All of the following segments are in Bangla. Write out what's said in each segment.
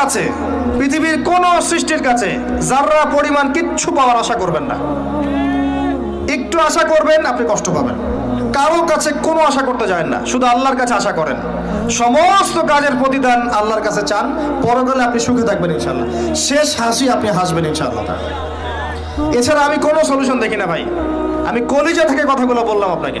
কাছে, পৃথিবীর কোন সৃষ্টির কাছে যাররা পরিমাণ কিচ্ছু পাওয়ার আশা করবেন না। একটু আশা করবেন, আপনি কষ্ট পাবেন। কারও কাছে কোনো আশা করতে যায় না, শুধু আল্লাহর কাছে আশা করেন। সমস্ত কাজের প্রতিদান আল্লাহর কাছে চান, পরকালে আপনি সুখে থাকবেন ইনশাল্লাহ শেষ হাসি আপনি হাসবেন ইনশাল্লাহ এছাড়া আমি কোনো সলিউশন দেখি না ভাই। আমি কলিজা থেকে কথাগুলো বললাম আপনাকে।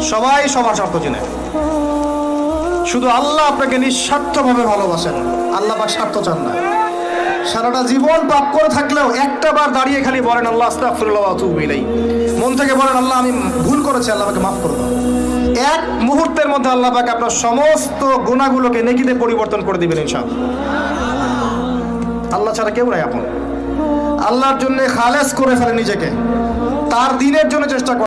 সবাই সবার স্বার্থ চেনে শুধু আল্লাহ আপনাকে নিঃস্বার্থভাবে ভালোবাসেন। আল্লাহ বা স্বার্থ চান না। সারাটা জীবন পাপ করে থাকলেও একটা বার দাঁড়িয়ে খালি বলেন, আল্লাহ আতুবু ইলাইহি। মন থেকে বলেন, আল্লাহ, আমি ভুল করেছি, আল্লাহ আমাকে মাফ করে এক মুহূর্তের মধ্যে আল্লাহ পাক আপনার সমস্ত গুণাগুলোকে নেকিতে পরিবর্তন করে দিবেন, ইনশাআল্লাহ। আল্লাহ ছাড়া কেউ নাই আপন। আল্লাহর জন্য খালেস করে ফেলে নিজেকে। তার দিনের জন্য চেষ্টা করে